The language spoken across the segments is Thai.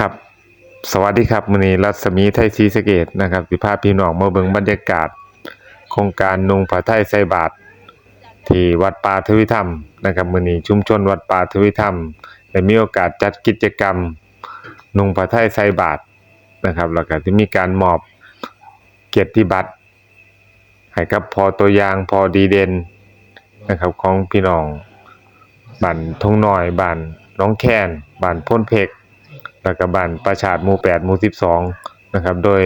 ครับ สวัสดีครับมือนี้รัศมีไทยศรีสะเกษนะครับสิพาพี่น้องมาเบิ่งบรรยากาศ โครงการนุ่งผ้าไทยใส่บาตรที่วัดป่าทวิธรรมนะครับมือนี้ชุมชนวัดป่าทวิธรรมได้มีโอกาสจัดกิจกรรมนุ่งผ้าไทยใส่บาตรนะครับแล้วก็จะมีการมอบเกียรติบัตรให้กับพอตัวอย่างพอดีเด่นนะครับของพี่น้องบ้านทงน้อยบ้านน้องแคนบ้านพ้นเพก แล้วก็บ้านประชาดหมู่8หมู่12นะครับ โดย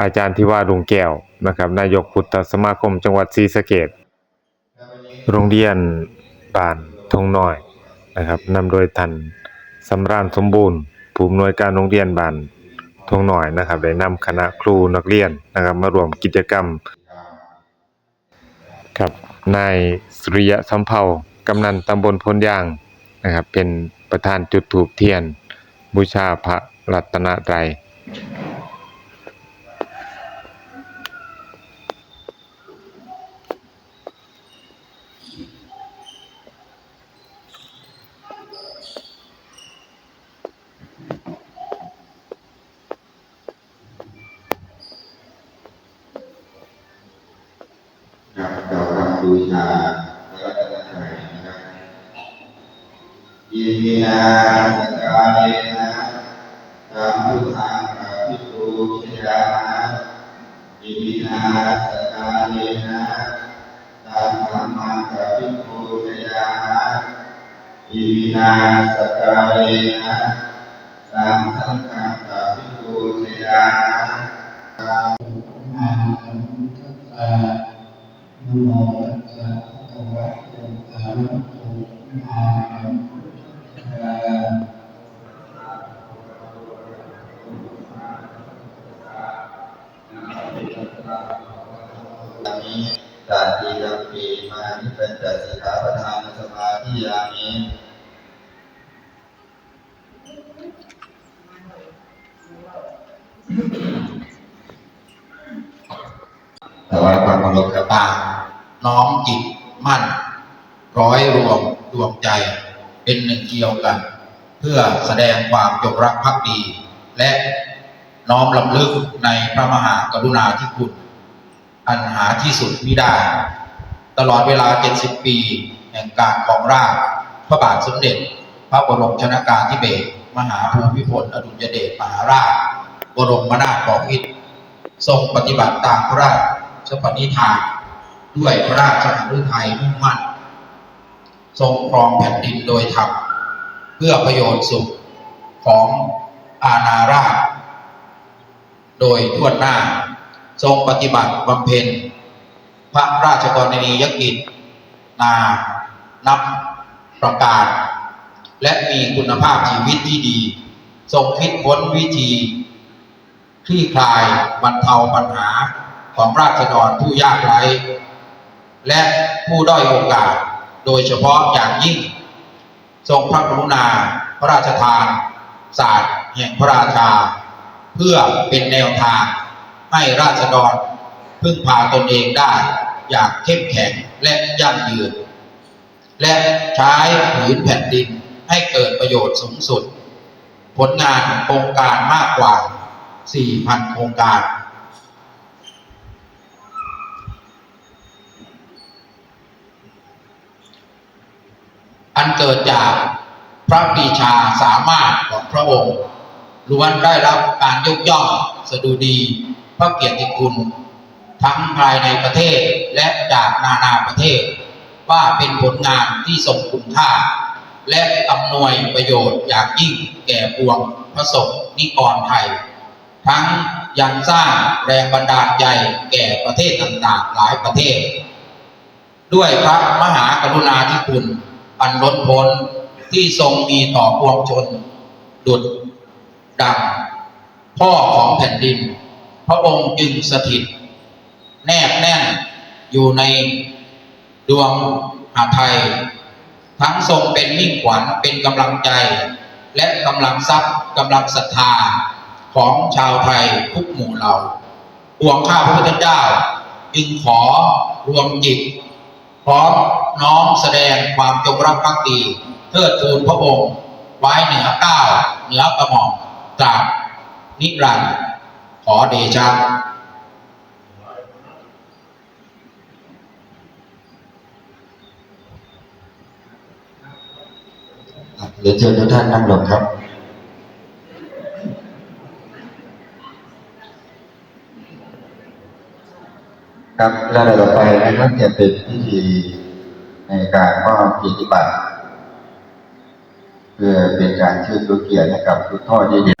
อาจารย์ที่ว่าลุงแก้วนะครับ นายกพุทธสมาคมจังหวัดศรีสะเกษโรงเรียนบ้านทงน้อยนะครับนำโดยท่านสำราญสมบูรณ์ ผู้อำนวยการโรงเรียนบ้านทงน้อยนะครับ ได้นำคณะครูนักเรียนนะครับ มาร่วมกิจกรรมครับนายสุริยะสัมเภากำนันตำบลพลยางนะครับ เป็นประธานจุดธูปเทียน บูชาพระรัตนตรัยบูชาพระรัตนตรัยนะครับยินดีนาาสกาเลนะสามสังฆังกับพิภูชยานะอา ดียวกัน เพื่อแสดงความจงรักภักดี และน้อมลำลึกในพระมหากรุณาธิคุณ อันหาที่สุดมิได้ ตลอดเวลา 70 ปี แห่งการของราชพระบาทสมเด็จ พระบรมชนากาธิเบศรมหาภูมิพลอดุลยเดชมหาราช บรมนาถบพิตรทรงปฏิบัติตามพระราชปณิธาน ด้วยพระราชหฤทัยมุ่งมั่น ทรงครองแผ่นดินโดยธรรม พื่อประโยชน์สุขของอาณาราช โดยทั่วหน้า ทรงปฏิบัติบำเพ็ญ พระราชกรณียกิจ นานับประกาศ และมีคุณภาพชีวิตที่ดี ทรงคิดค้นวิธี คลี่คลายบรรเทาปัญหาของราษฎรผู้ยากไร้ และผู้ด้อยโอกาส โดยเฉพาะอย่างยิ่ง ทรงพระกรุณา พระราชทาน ศาสตร์แห่งพระราชา เพื่อเป็นแนวทาง ให้ราษฎรพึ่งพาตนเองได้ อย่างเข้มแข็งและยั่งยืน และใช้ผืนแผ่นดินให้เกิดประโยชน์สูงสุด ผลงานโครงการมากกว่า 4,000 โครงการ อันเกิดจากพระปีชาสามารถของพระองค์ล้วนได้รับการยกย่องสดุดี พระเกียรติคุณ ทั้งภายในประเทศและจากนานาประเทศ ว่าเป็นผลงานที่ทรงคุณค่า และอำนวยประโยชน์อย่างยิ่งแก่ปวงพระสงฆ์นิกรไทย ทั้งยังสร้างแรงบันดาลใจแก่ประเทศต่างๆหลายประเทศ ด้วยพระมหากรุณาธิคุณ อันล้นพ้นที่ทรงมีต่อปวงชน ดุจดัง พ่อของแผ่นดิน พระองค์จึงสถิต แนบแน่นอยู่ในดวงหาไทย ทั้งทรงเป็นมิ่งขวัญเป็นกำลังใจ และกำลังทรัพย์กำลังศรัทธาของชาวไทยทุกหมู่เหล่าปวงข้าพระพุทธเจ้า จึงขอรวมจิต ร้อมน้อมแสดงความจงรักภักดีเทิดทูนพระองค์ ไว้เหนือเก้าวเหนือกระหม่อมตราบนิรันดร์ขอเดชะเรียนเชิญทุกท่านนั่งลงครับ ครับและต่อไปนะครับจะเป็นพิธีในการมอบปฏิบัตรเพื่อเป็นการเชื่อชูเกียรติให้กับคุณพ่อดีเด่น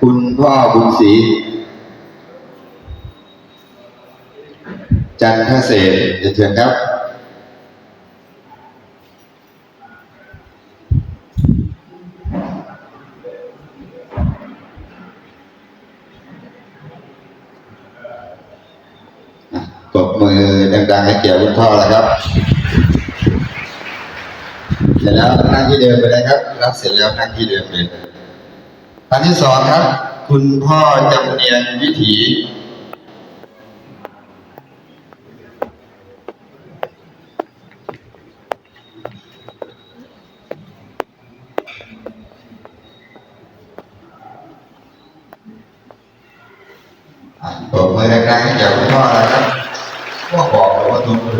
คุณพ่อบุญศรีจันทเศษเรียนเชิญครับ ปรบ มือดังๆให้แก่คุณพ่อแล้วครับ เสร็จแล้วนั่งที่เดิมไปเลยครับ รับเสร็จแล้วนั่งที่เดิมเลยท่านที่สองครับ คุณพ่อจำเนียนวิถีอะปรบมือดังๆให้แก่คุณพ่อแล้วครับ พ่อบอกเลยว่าทุกคน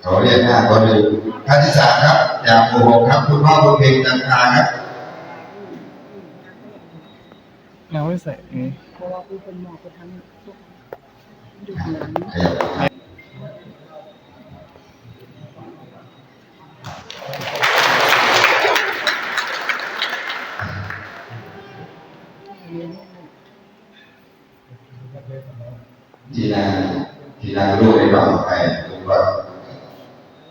เขาเรียกหน้าก็เลยท่านที่สามครับจากหมู่หกครับ คุณพ่อบุญเพ็งจันทราครับเราไม่ใส่อันนี้เพราะว่ากูเป็นหมอกูทำพวกดูหนัง ขยับไปทีนางทีนางรู้ในความใครรู้ว่า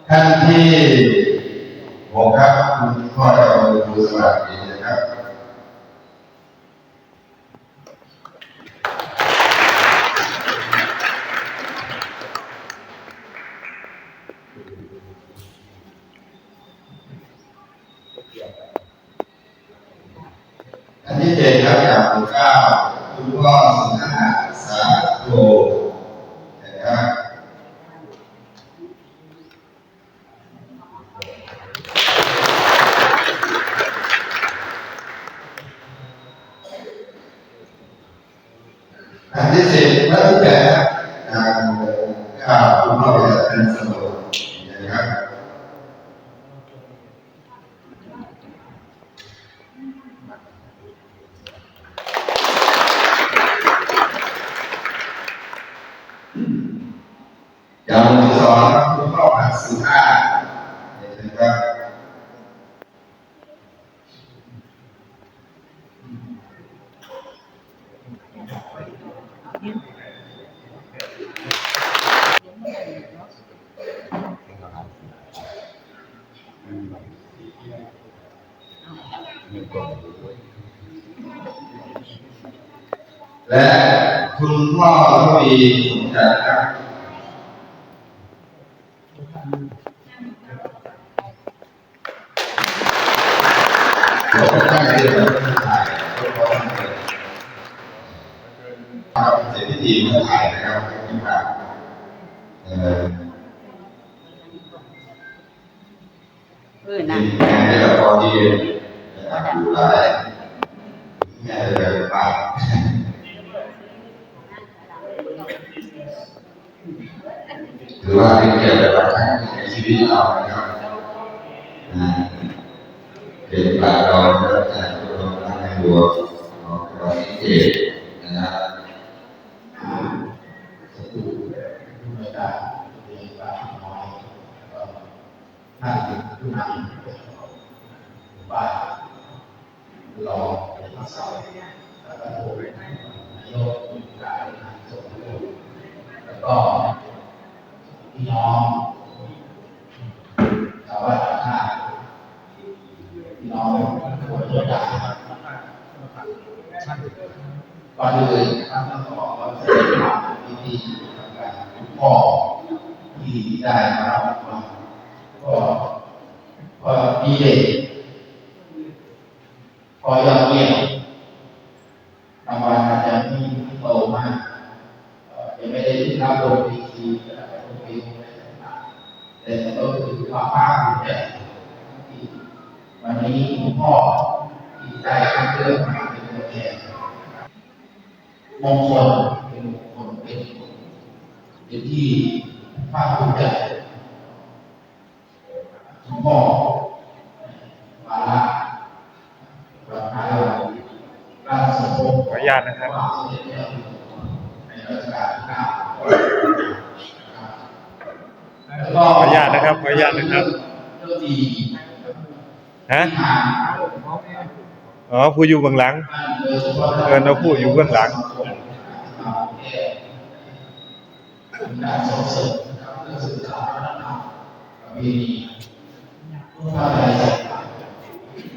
ท่านที่หกครับ คุณพ่อจะเอามือดูสวัสดีนะครับ อันที่ เจ็ดครับจากหมู่เก้าคุณพ่อสุนทรสาโทนะครับ อันที่สิบและที่แปดครับจากหมู่เก้าคุณพ่อประจันสโลนะครับ อย่างหมู่สองครับคุณพ่อพันสุภาพนะครับ และคุณพ่อทวีสมใจครับ วิตเรานะครับเป็นปากเราแล้วแต่ตัวเราในหัวของเราเองนะครับไม่ได้เรียนการน้อยก็ท่านเป็นผู้นำบ้านรอเป็นเสาแล้วก็โทรนายกมีการส่งลูแล้วก็พี่น้องชาวบ้านท่าพี่น้องคนเยอะใหญ่ ก่อนอื่นนะครับต้องขอแสดงความยินดีกับการคุณพ่อที่ได้มารับรางวัลก็ก็ดีเด่นพอยอดเยี่ยมรางวัลอาจจะไม่โตมากยังไม่ได้รับลงดีทีแต่ลงดีอะไรต่างๆแต่ก็คือความภาคภูมิใจที่วันนี้คุณพ่อ มงคลเป็นมงคลเป็นเป็นที่ภาคภูมิใจคุณพ่อวาระประธานราชสมภพขออนุญาตนะครับในรัชกาลที่เก้าขออนุญาตนะครับขออนุญาตนะครับเรื่องดีฮะอ๋อผู้อยู่เบื้องหลังเออเราพูดอยู่เบื้องหลัง การส่งเสริมนะครับเรื่องสื่อสารวัฒนธรรม ประเพณีผ้าไทย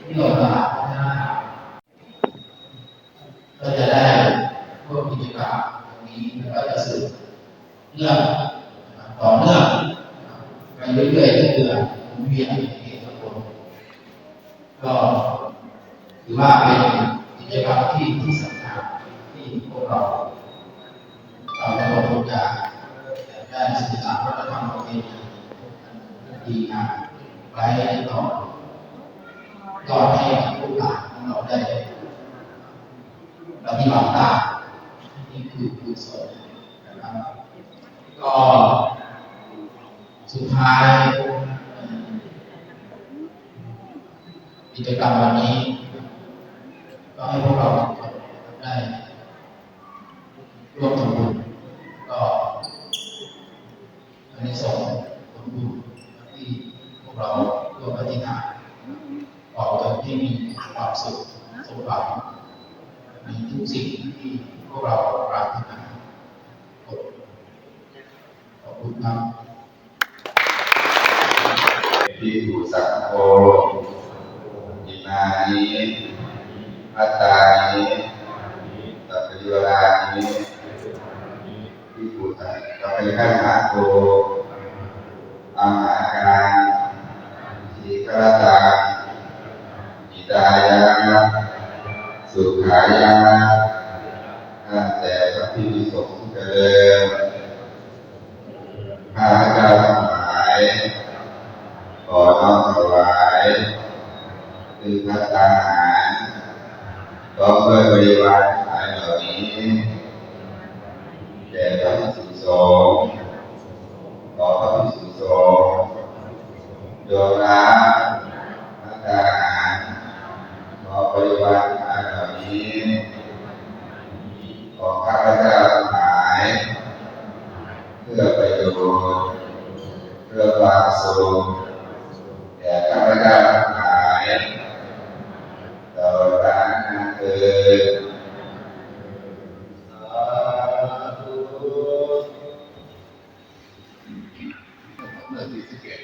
ที่เราตลาดวัฒนธรรมก็จะได้ร่วมกิจกรรมตรงนี้แล้วก็จะสืบเนื่องต่อเนื่องไปเรื่อยๆทุกเดือนหมุนเวียนในเหตุผลก็ถือว่าเป็นกิจกรรมที่ที่สำคัญที่พวกเรา เราจะลงทุนจากด้านสื่อสารวัฒนธรรมประเพณีดีงามไว้ต่อยอดให้ลูกหลานของเราได้ปฏิบัติตามนี่คือคือส่วนนะครับก็สุดท้ายกิจกรรมวันนี้ ก็ให้พวกเราทุกคนได้ ร่วมทำบุญก็อันนี้ส่งผลบุญที่พวกเราร่วมปฏิฐานขอจนที่มีความสุขสมหวังในทุ กสิ่งที่พวกเราปรารถนาขอบคุณครับ ที่ถูสังโฆอิมานิอัตตานิสัพพะโยรานิที่ถูสังสัพพะขันหาโตอามาการสีกรตาอิตายาสุขายาข้าแต่พระพิสุสงฆ์เจริญข้าพเจ้าทั้งหลาย ขอน้อมถวายคือ พระตาหารพร้อมด้วยบริวารทั้งหลายเหล่านี้แด่พระภิกษุสงฆ์ขอพระภิกษุสงฆ์โยมรับพระตาหารขอบริวารทั้งหลายเหล่านี้ของข้าพเจ้าทั้งหลายเพื่อประโยชน์เพื่อความสุข แด่ข้าพเจ้าทั้งหลายตลอดกาลนานเถิดสาธุ เมื่อที่สิบเอ็ด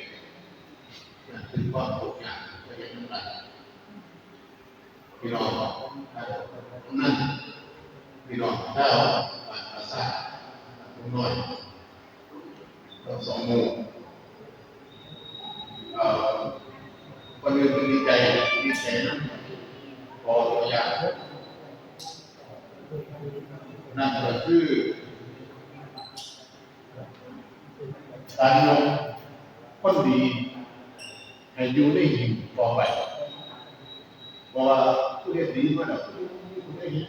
คือความทุกข์อย่างไม่เห็นอะไรพี่น้องนั่นพี่น้องถ้าอ่านภาษาคุณน้อย เราสองหมู่คนหนึ่งคือดีใจดีใจนะพอตัวอย่างนั่นก็คือการลงคนดีให้อยู่ในหินต่อไปเพราะว่าผู้เรียนดีมันอะผู้ได้เห็น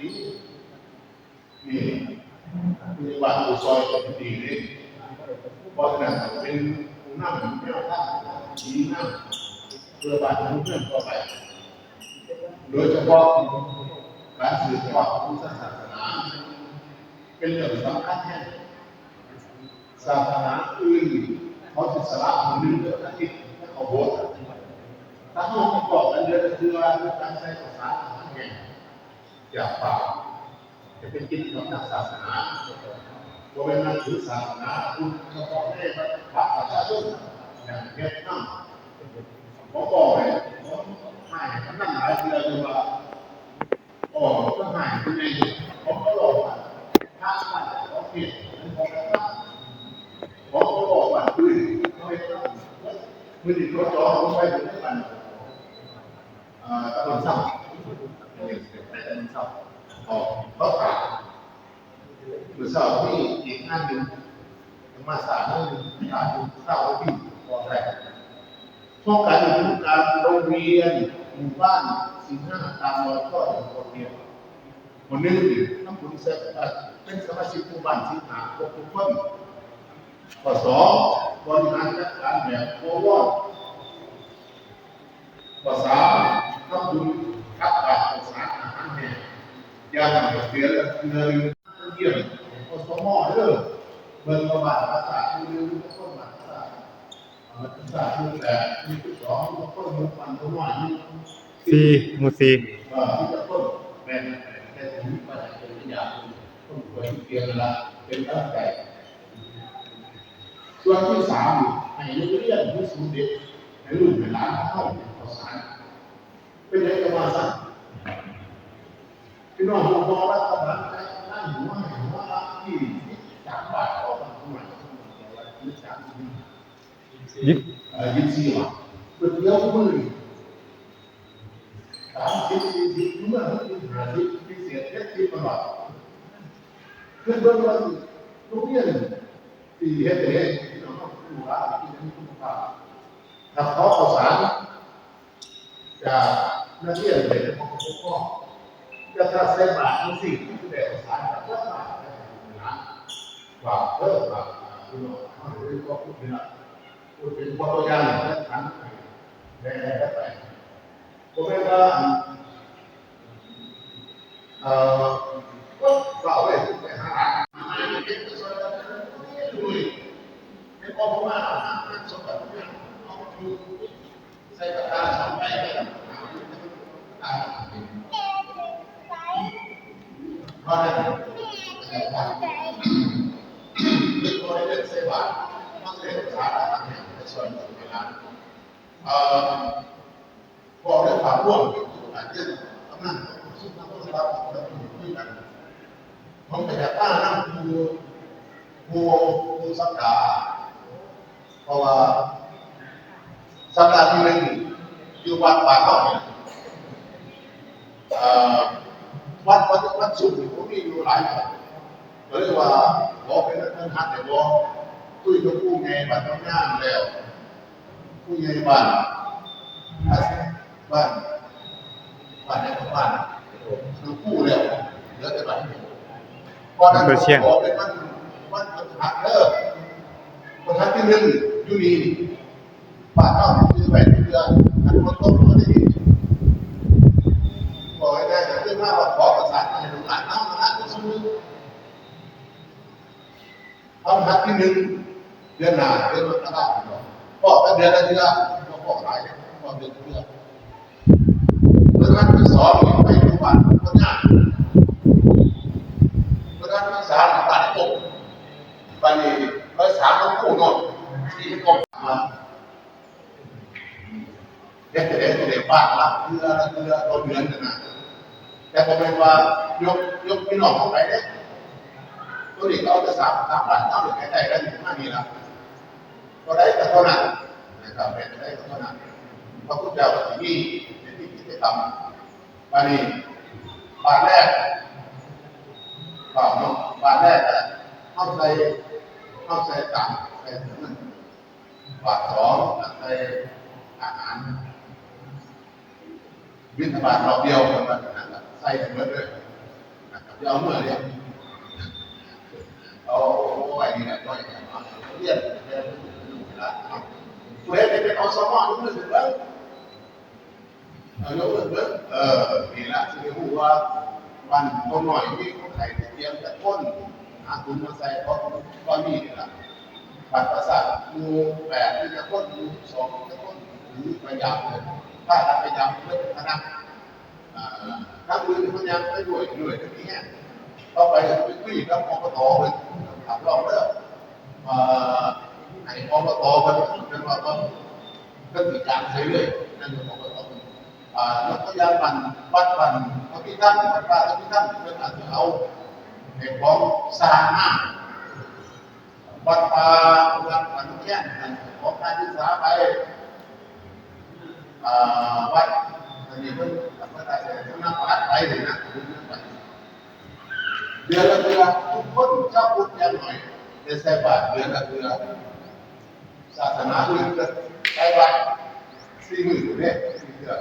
ดีนี่คือว่าผู้ซอยก็ดีเลย เพราะฉะนั้นเป็นผู้นำแนวทางดีนำเพื่อบ้านเมืองต่อไป โดยเฉพาะการสืบทอดพุทธศาสนา เป็นเรื่องสำคัญแท้ศาสนาอื่นเขาจะสละหนึ่งเดือนอาทิตย์ให้เขาโบสถ์ถ้าเขาประกอบกันเดือนละคือว่าการใช้ภาษาอาหารแหงอยากฝากจะเป็นกิจกรรมทางศาสนา โดยนับถือศาสนาคุณเฉพาะในประชาชนอย่างเวียดนามผมบอกเลยผมให้คำนั่งหลายเดือนเลยว่าโอ้ก็ให้คุณเองผมก็บอกว่าถ้ามันโอเคมันคงจะต้องผมก็บอกว่าคือเขาไม่ต้องมือติดรถจอดผมไปถึงที่มันอ่าตะวันเศร้าตะวันเศร้าอ๋อเขาขาด มือเศร้าที่อีกงานหนึ่งมาสามงานหนึ่งขาดเศร้าที่พอแรกป้องกันการโรงเรียนหมู่บ้านสิ่งห้าตามรอยพ่อของคนเดียวคนหนึงน้ำบุญเสร็จเป็นสมาชิกหมู่บ้านสิงหาครบทุกคนข้อสองบริหารจัดการแบบโอวอร์ข้อสามน้ำบุญคัดบาตรสาอาหารแห้งยาหนักเดือนละเดือนเยี่ยม อสมอเด้อเบิ่งประวัติศาสตร์คือทุกคนมาศาสตร์มันเป็นศาสตร์รูปแบบมีที่สองมันก็มุกมันตัวหน่อยนี่ซีหมูซีเอ่อที่จะต้นเป็นเป็นถึงปัจจัยเป็นวิญญาณต้นป่วยเกี่ยร์ละเป็นตั้งใจส่วนที่สามให้นักเรียนที่สูงเด็กให้ลูกให้หลาเข้าขอสารเป็นเอกมาสั่งพี่น้องผมบอกว่าตอนนั้นนั่งอยู่ว่าเห็นว่าที่จากบ้านเขาทำไมที่จากที่ ยิบอ่อยินดีว่ะเปิดเดียวมือสามสิบสี่สิบเมื่อมันหาสิบพิเศษเล็กที่ตลอดเพื่อนเพื่อนว่าลูกเรียนสี่เฮ็ดเองที่เราต้องดูว่าที่นั่นคุณภาพถ้าเขาข่าวสารจากนักเรียนเป็นของพวกพ่อจะถ้าเส้นบาททั้งสี่ที่เป็นข่าวสารจากว่าบาทนะว่าเพิ่มมาคุณหมอเขาเรียกว่าพูดถึงพู ดเป็นตัวอย่างและขันแม่ไปผมเองก็เอ่อก็เล่าเลยไปหาเป็นส่วนดูเบอกระดาษทำไปให้อ่าเพราะนั้นเป็นตัวนเสบองเรียนภาษาต่างนส่นของเวาเอ่อบอกเรื่องความร่วมการเรื่องอำนาจซึ่งเราต้องรับและอยู่ด้วยกันผมไปจากบ้านนั่งดูดูดูสัปดาห์เพราะว่าสัปดาห์ที่หนึ่งอยู่วัดป่าเขาเนี่ยวัดวัดวัดสุขผมมีอยู่หลายแบบก็เรียกว่าบอกเป็นเรื่องหัดแต่บอก คุยกับผู้ใหญ่บ้านต้องงานแล้ว ผู้ใหญ่บ้านบ้านบ้านไหนของบ้านคือผู้แล้วเหลือแต่บ้านเดียวพอนั้นขอเป็นมันมันมันหักเลิกประทัดที่หนึ่งอยู่นี่บ้านนอกคือแบบเรืออันมันต้นมันได้บอกให้ได้แต่เรื่องมากว่าขอประสานให้ลูกหลานน้ำนะก็สมนึกเอาหักที่หนึ่ง เดือนหน้าเดือนมกราคมก็ถ้าเดือนละเดือนก็พอหลายก็เดือนละเดือนเมื่อวันที่สองไปดูบ้านก็ยากเมื่อวันที่สามตัดตกวันนี้ร้อยสาต้องกู้นอนสี่กบมาเด็กเด็กเด็กบ้านละเดือนละเดือนต้นเดือนนะแต่ผมเป็นว่ายกยกพี่น้องเข้าไปเนี่ยตัวนี้เราจะสามสามบาทเท่าหรือไงได้ได้ถึงห้ามีละ ก็ได้แต่เท่านั้นนะครับเป็นได้แต่เท่านั้นพระพุทธเจ้าที่นี่เป็นที่กิจกรรมมานี่บาทแรกบาทเนาะบาทแรกเข้าใจเข้าใจต่างใส่ถุงบาทสองใส่อาหารวิทยาบาทรอบเดียวกันนะครับใส่ถุงมันเลยนะครับจะเอาเมื่อเดียวเอาไว้นี่แหละด้วยเรียนเรียน ผู้ใดเป็นเอาสมองมือถึงแล้วเอายกมือเบิ้งเออนี่ละที่รู้ว่าวันคนหน่อยมีคนไทยเตรียมแต่ต้นหาคุณมาใส่เพราะก็มีนี่ละบัตรประสาทมูแปดที่จะต้นมูสองจะต้นหรือพยายามเลยถ้าพยายามเลิกคณะอ่าถ้ามือพยายามไปด้วยด้วยตรงนี้ก็ไปไปคุยกับอบตเลยถามเราเรื่อง ไอ้อบตมันเป็นว่าก็ติดการใช้เลยนั่นคืออบตอ่าแล้วก็ยาบันวัดบันพระพิทักษ์วัดป่าพระพิทักษ์เป็นอาจจะเอาไอ้ของสร้างมาวัดป่าวัดปันแค่นั่นของการศึกษาไปอ่าวัดอันนี้เพิ่งพระอาจารย์นักวัดไปเลยนะเดือนละเดือนทุกคนเจ้าพุทธยังหน่อยในใส่บาตรเดือนละเดือน ศาสนาอื่นก็ใส่บสี่หมื่นเนี่ยสี่เดือน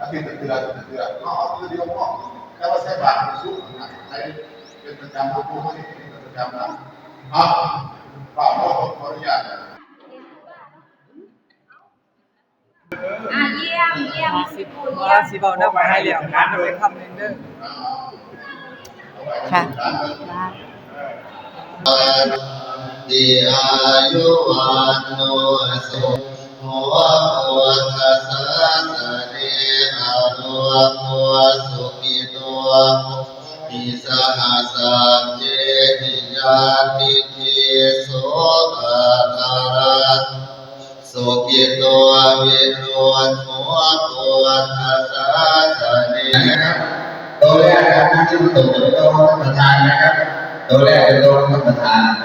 อาทิตย์ละเดือนเดือนอ๋อคือเดียวก็แต่ว่าใช้บาทมันสูงนะใช้เป็นประจำผู้ให้เป็นประจำนะอะป่าวขอขออนุญาตอะเยี่ยมเยี่ยมมาสิมาสิบเบาหน้ามาให้เหลี่ยมนะเดี๋ยวไปคำหนึ่งเด้อค่ะ ติอายุวันโนสุโหโอทัสสะสะเนอานุโมสุขิโตปิสหัสเจหิยาติทิโสภะคารัตสุขิโตวิโรุณโมโตทัสสะสเรตัวแรกนะครับที่ตกเป็นตัวท่านประธานนะครับตัวแรกเป็นตัวท่านประธาน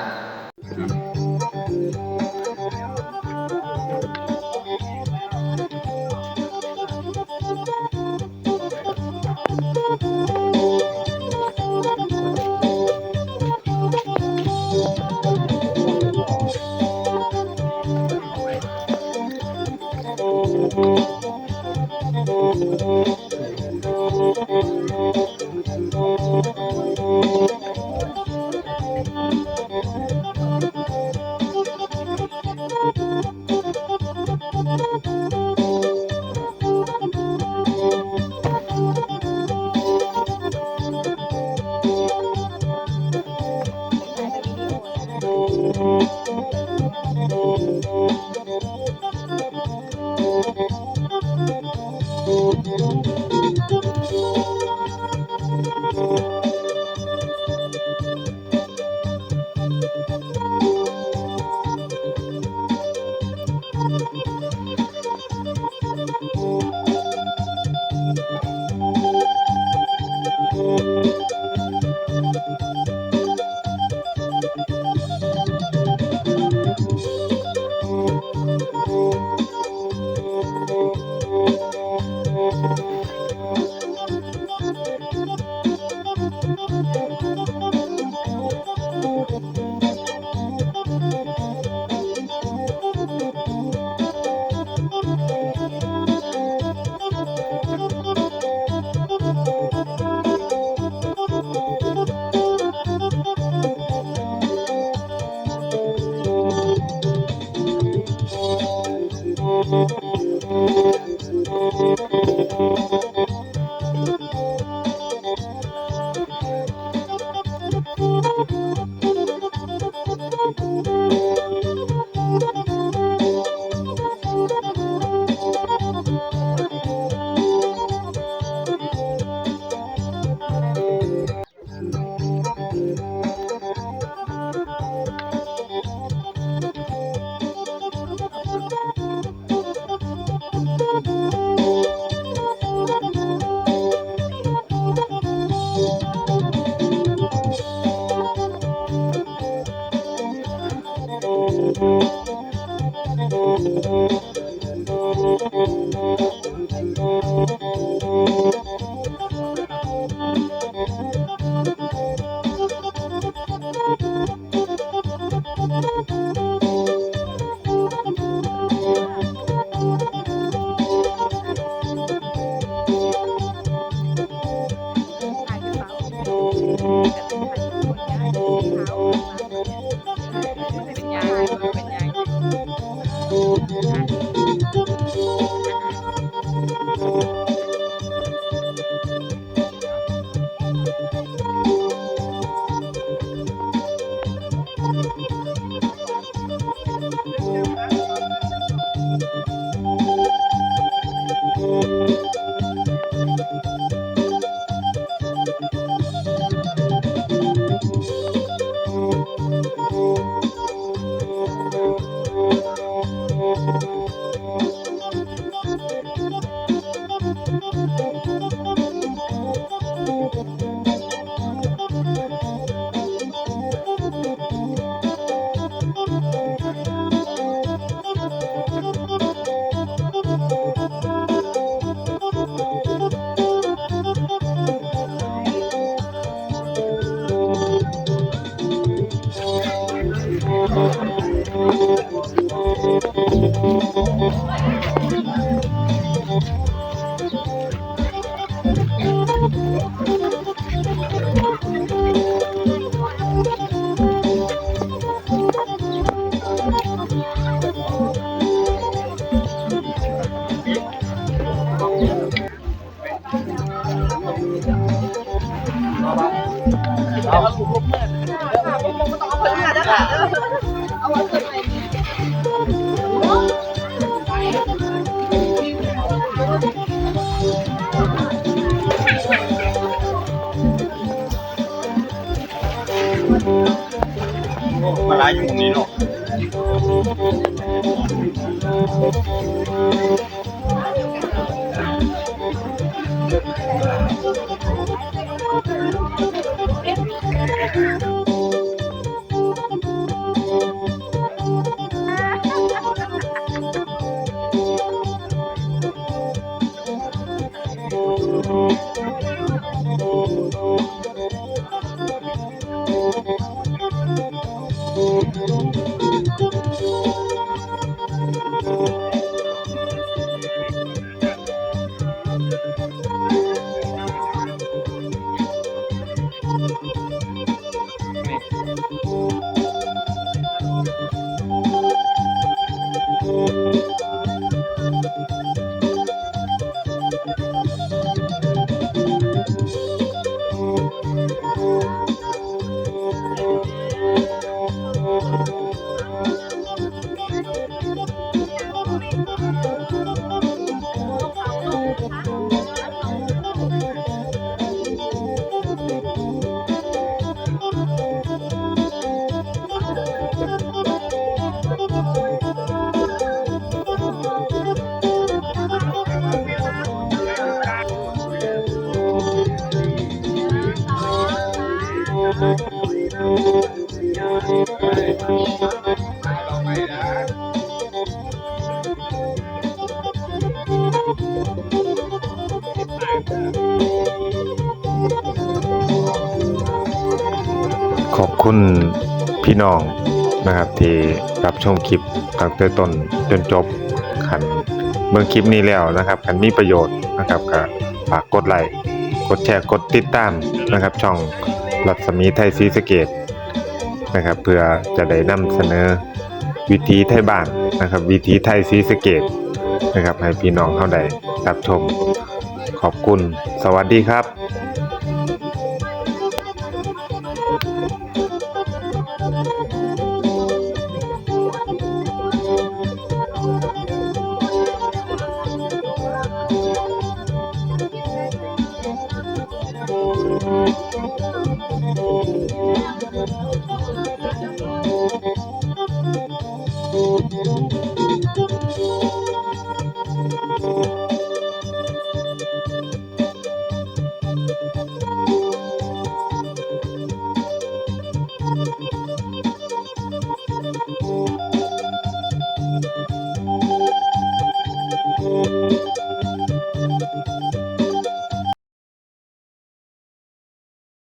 คุณพี่น้องนะครับที่รับชมคลิปตั้งแต่ต้นจนจบขันเมื่อคลิปนี้แล้วนะครับขันมีประโยชน์นะครับก็ฝากกดไลค์กดแชร์กดติดตามนะครับ ช่องรัศมีไทยศรีสเกดนะครับเพื่อจะได้นำเสนอวิถีไทยบ้านนะครับ วิถีไทยศรีสเกดนะครับให้พี่น้องเข้าได้รับชมขอบคุณสวัสดีครับ